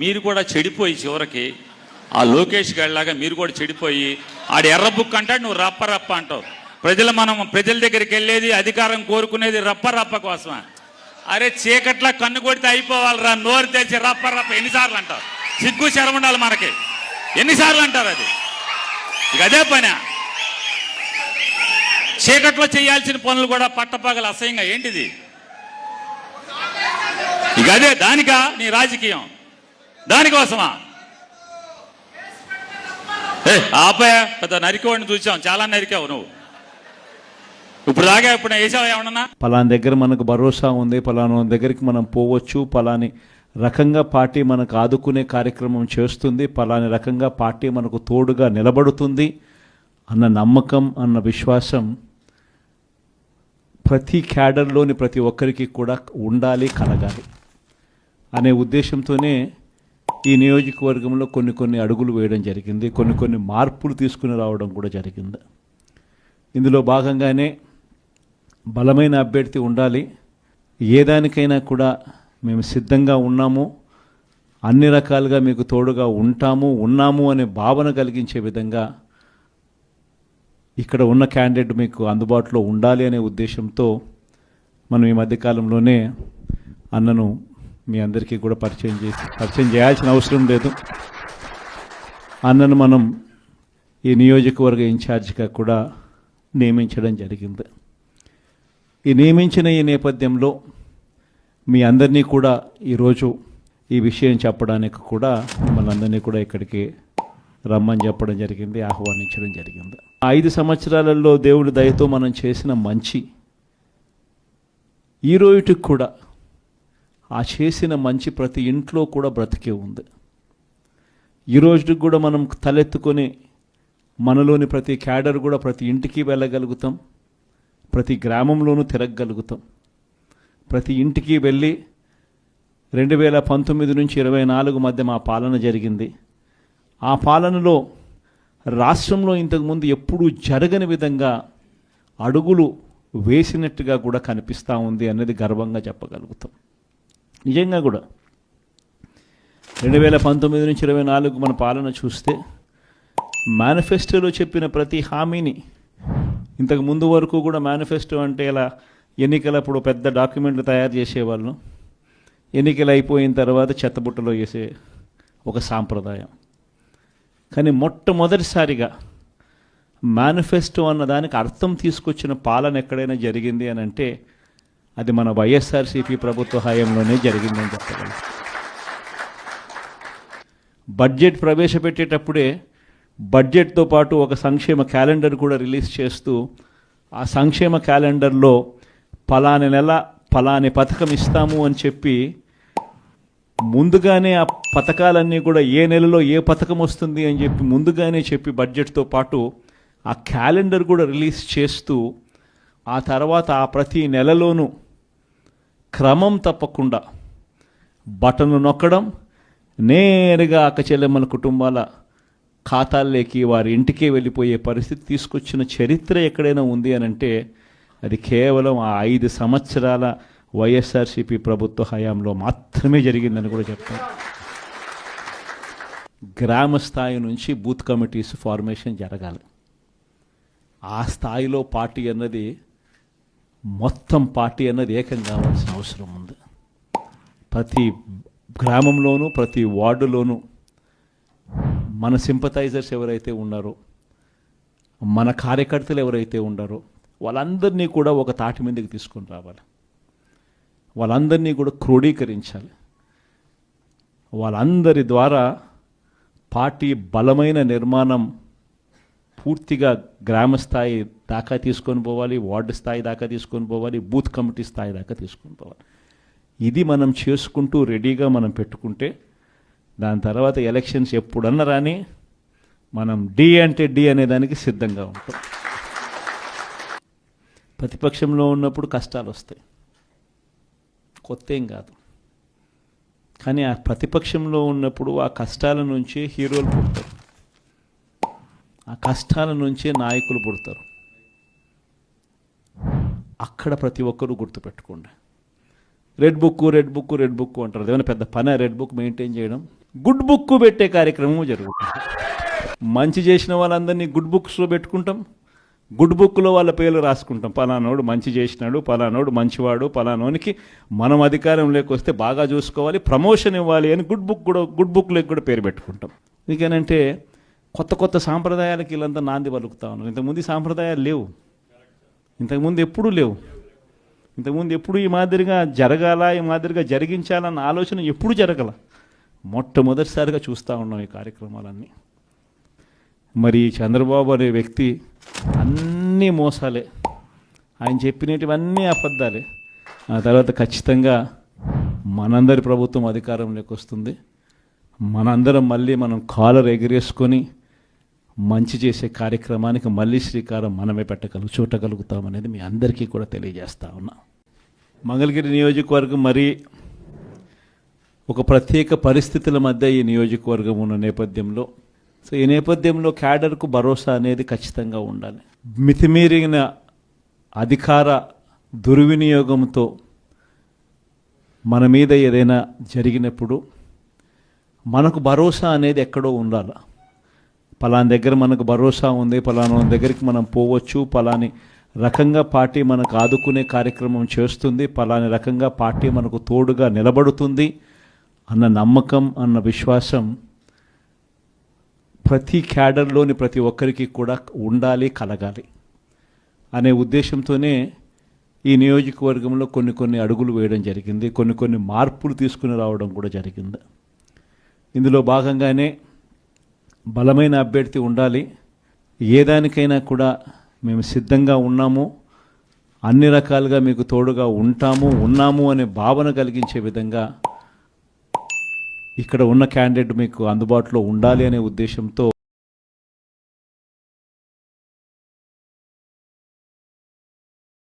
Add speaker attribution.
Speaker 1: మీరు కూడా చెడిపోయి చివరికి ఆ లోకేష్ గారిలాగా మీరు కూడా చెడిపోయి ఆడు ఎర్ర బుక్ అంటాడు నువ్వు రప్ప రప్ప అంటావు. ప్రజలు మనం ప్రజల దగ్గరికి వెళ్ళేది అధికారం కోరుకునేది రప్ప రప్ప కోసమా. అరే చీకట్లా కన్ను కొడితే అయిపోవాలిరా నోరు తెచ్చి రప్ప రప్ప ఎన్నిసార్లు అంటావు? సిగ్గు శరం ఉండాలి మనకి. ఎన్నిసార్లు అంటారు అది? ఇక అదే పని. చీకట్లో చేయాల్సిన పనులు కూడా పట్టపగలు అసహ్యంగా. ఏంటిది? ఇక అదే దానికా? నీ రాజకీయం. దానికోసమా? ఏ ఆపాయ పెద్ద నరికోడిని చూసాం. చాలా నరికావు నువ్వు. ఇప్పుడు దాకా ఇప్పుడు వేసావు ఏమన్నా?
Speaker 2: పలానా దగ్గర మనకు భరోసా ఉంది పలానా దగ్గరికి మనం పోవచ్చు పలాని రకంగా పార్టీ మనకు ఆదుకునే కార్యక్రమం చేస్తుంది పలాని రకంగా పార్టీ మనకు తోడుగా నిలబడుతుంది అన్న నమ్మకం అన్న విశ్వాసం ప్రతి క్యాడర్లోని ప్రతి ఒక్కరికి కూడా ఉండాలి కలగాలి అనే ఉద్దేశంతోనే ఈ నియోజకవర్గంలో కొన్ని కొన్ని అడుగులు వేయడం జరిగింది కొన్ని కొన్ని మార్పులు తీసుకుని రావడం కూడా జరిగింది. ఇందులో భాగంగానే బలమైన అభ్యర్థి ఉండాలి. ఏ దానికైనా కూడా మేము సిద్ధంగా ఉన్నాము. అన్ని రకాలుగా మీకు తోడుగా ఉంటాము ఉన్నాము అనే భావన కలిగించే విధంగా ఇక్కడ ఉన్న క్యాండిడేట్ మీకు అందుబాటులో ఉండాలి అనే ఉద్దేశంతో మనం ఈ మధ్యకాలంలోనే అన్నను మీ అందరికీ కూడా పరిచయం చేసి పరిచయం చేయాల్సిన అవసరం లేదు. అన్నను మనం ఈ నియోజకవర్గ ఇన్ఛార్జిగా కూడా నియమించడం జరిగింది. ఈ నియమించిన ఈ నేపథ్యంలో మీ అందరినీ కూడా ఈరోజు ఈ విషయం చెప్పడానికి కూడా మిమ్మల్ని అందరినీ కూడా ఇక్కడికి రమ్మని చెప్పడం జరిగింది ఆహ్వానించడం జరిగింది. ఆ ఐదు సంవత్సరాలలో దేవుడి దయతో మనం చేసిన మంచి ఈ రోజుకి కూడా ఆ చేసిన మంచి ప్రతి ఇంట్లో కూడా బ్రతికే ఉంది. ఈ రోజుకి కూడా మనం తలెత్తుకొని మనలోని ప్రతి క్యాడర్ కూడా ప్రతి ఇంటికి వెళ్ళగలుగుతాం. ప్రతి గ్రామంలోనూ తిరగగలుగుతాం. ప్రతి ఇంటికి వెళ్ళి రెండు వేల పంతొమ్మిది నుంచి ఇరవై నాలుగు మధ్య మా పాలన జరిగింది. ఆ పాలనలో రాష్ట్రంలో ఇంతకుముందు ఎప్పుడూ జరగని విధంగా అడుగులు వేసినట్టుగా కూడా కనిపిస్తూ ఉంది అనేది గర్వంగా చెప్పగలుగుతాం. నిజంగా కూడా రెండు వేల పంతొమ్మిది నుంచి ఇరవై నాలుగు మన పాలన చూస్తే మేనిఫెస్టోలో చెప్పిన ప్రతి హామీని ఇంతకు ముందు వరకు కూడా మేనిఫెస్టో అంటే ఇలా ఎన్నికలప్పుడు పెద్ద డాక్యుమెంట్లు తయారు చేసేవాళ్ళు. ఎన్నికలు అయిపోయిన తర్వాత చెత్తబుట్టలో వేసే ఒక సాంప్రదాయం. కానీ మొట్టమొదటిసారిగా మేనిఫెస్టో అన్న దానికి అర్థం తీసుకొచ్చిన పాలన ఎక్కడైనా జరిగింది అని అంటే అది మన వైఎస్ఆర్సీపీ ప్రభుత్వ హయాంలోనే జరిగిందని చెప్పగలం. బడ్జెట్ ప్రవేశపెట్టేటప్పుడే బడ్జెట్తో పాటు ఒక సంక్షేమ క్యాలెండర్ కూడా రిలీజ్ చేస్తూ ఆ సంక్షేమ క్యాలెండర్లో పలాని నెల పలాని పథకం ఇస్తాము అని చెప్పి ముందుగానే ఆ పథకాలన్నీ కూడా ఏ నెలలో ఏ పథకం వస్తుంది అని చెప్పి ముందుగానే చెప్పి బడ్జెట్తో పాటు ఆ క్యాలెండర్ కూడా రిలీజ్ చేస్తూ ఆ తర్వాత ఆ ప్రతి నెలలోనూ క్రమం తప్పకుండా బటన్ నొక్కడం నేరుగా అక్కచెల్లెమ్మల కుటుంబాల ఖాతాల్లోకి వారి ఇంటికే వెళ్ళిపోయే పరిస్థితి తీసుకొచ్చిన చరిత్ర ఎక్కడైనా ఉంది అని అంటే అది కేవలం ఆ ఐదు సంవత్సరాల వైఎస్ఆర్సీపీ ప్రభుత్వ హయాంలో మాత్రమే జరిగిందని కూడా చెప్తాను గ్రామ స్థాయి నుంచి బూత్ కమిటీస్ ఫార్మేషన్ జరగాలి. ఆ స్థాయిలో పార్టీ అన్నది మొత్తం పార్టీ అన్నది ఏకం కావాల్సిన అవసరం ఉంది. ప్రతి గ్రామంలోనూ ప్రతి వార్డులోనూ మన సింపథైజర్స్ ఎవరైతే ఉన్నారో మన కార్యకర్తలు ఎవరైతే ఉన్నారో వాళ్ళందరినీ కూడా ఒక తాటి మీదకి తీసుకొని రావాలి. వాళ్ళందరినీ కూడా క్రోడీకరించాలి. వాళ్ళందరి ద్వారా పార్టీ బలమైన నిర్మాణం పూర్తిగా గ్రామ స్థాయి దాకా తీసుకొని పోవాలి వార్డు స్థాయి దాకా తీసుకొని పోవాలి బూత్ కమిటీ స్థాయి దాకా తీసుకొని పోవాలి. ఇది మనం చేసుకుంటూ రెడీగా మనం పెట్టుకుంటే దాని తర్వాత ఎలక్షన్స్ ఎప్పుడన్నా రాని మనం డి అంటే డి అనేదానికి సిద్ధంగా ఉంటాం. ప్రతిపక్షంలో ఉన్నప్పుడు కష్టాలు వస్తాయి. కొత్త ఏం కాదు. కానీ ఆ ప్రతిపక్షంలో ఉన్నప్పుడు ఆ కష్టాల నుంచి హీరోలు పుడతారు. ఆ కష్టాల నుంచే నాయకులు పుడతారు. అక్కడ ప్రతి ఒక్కరూ గుర్తుపెట్టుకోండి. Red book red book red book అంటారు. ఏమైనా పెద్ద పని? రెడ్ బుక్ మెయింటైన్ చేయడం. గుడ్ బుక్ పెట్టే కార్యక్రమం జరుగుతుంది. మంచి చేసిన వాళ్ళందరినీ గుడ్ బుక్స్లో పెట్టుకుంటాం. గుడ్ బుక్లో వాళ్ళ పేర్లు రాసుకుంటాం. పలానోడు మంచి చేసినాడు పలానోడు మంచివాడు పలానోనికి మనం అధికారంలోకి వస్తే బాగా చూసుకోవాలి ప్రమోషన్ ఇవ్వాలి అని గుడ్ బుక్ కూడా గుడ్ బుక్లోకి కూడా పేరు పెట్టుకుంటాం. ఎందుకనంటే కొత్త కొత్త సాంప్రదాయాలకి వీళ్ళంతా నాంది పలుకుతా ఉన్నారు. ఇంతకుముందు సాంప్రదాయాలు లేవు. ఇంతకుముందు ఎప్పుడూ లేవు. ఇంతకుముందు ఎప్పుడు ఈ మాదిరిగా జరగాల ఈ మాదిరిగా జరిగించాలన్న ఆలోచన ఎప్పుడు జరగల. మొట్టమొదటిసారిగా చూస్తూ ఉన్నాం ఈ కార్యక్రమాలన్నీ. మరి చంద్రబాబు అనే వ్యక్తి అన్నీ మోసాలే. ఆయన చెప్పినటివన్నీ అబద్ధాలే. ఆ తర్వాత ఖచ్చితంగా మనందరి ప్రభుత్వం అధికారంలోకి వస్తుంది. మనందరం మళ్ళీ మనం కాలర్ ఎగిరేసుకొని మంచి చేసే కార్యక్రమానికి మళ్ళీ శ్రీకారం మనమే పెట్టగలుగు చూడగలుగుతాం అనేది మీ అందరికీ కూడా తెలియజేస్తా ఉన్నా. మంగళగిరి నియోజకవర్గం మరి ఒక ప్రత్యేక పరిస్థితుల మధ్య ఈ నియోజకవర్గం ఉన్న నేపథ్యంలో సో ఈ నేపథ్యంలో క్యాడర్కు భరోసా అనేది ఖచ్చితంగా ఉండాలి. మితిమీరిన అధికార దుర్వినియోగంతో మన మీద ఏదైనా జరిగినప్పుడు మనకు భరోసా అనేది ఎక్కడో ఉండాలి. పలానా దగ్గర మనకు భరోసా ఉంది పలానా దగ్గరికి మనం పోవచ్చు పలాని రకంగా పార్టీ మనకు ఆదుకునే కార్యక్రమం చేస్తుంది పలాని రకంగా పార్టీ మనకు తోడుగా నిలబడుతుంది అన్న నమ్మకం అన్న విశ్వాసం ప్రతి క్యాడర్లోని ప్రతి ఒక్కరికి కూడా ఉండాలి కలగాలి అనే ఉద్దేశంతోనే ఈ నియోజకవర్గంలో కొన్ని కొన్ని అడుగులు వేయడం జరిగింది కొన్ని కొన్ని మార్పులు తీసుకుని రావడం కూడా జరిగింది. ఇందులో భాగంగానే బలమైన అభ్యర్థి ఉండాలి. ఏ దానికైనా కూడా మేము సిద్ధంగా ఉన్నాము. అన్ని రకాలుగా మీకు తోడుగా ఉంటాము ఉన్నాము అనే భావన కలిగించే విధంగా ఇక్కడ ఉన్న క్యాండిడేట్ మీకు అందుబాటులో ఉండాలి అనే ఉద్దేశంతో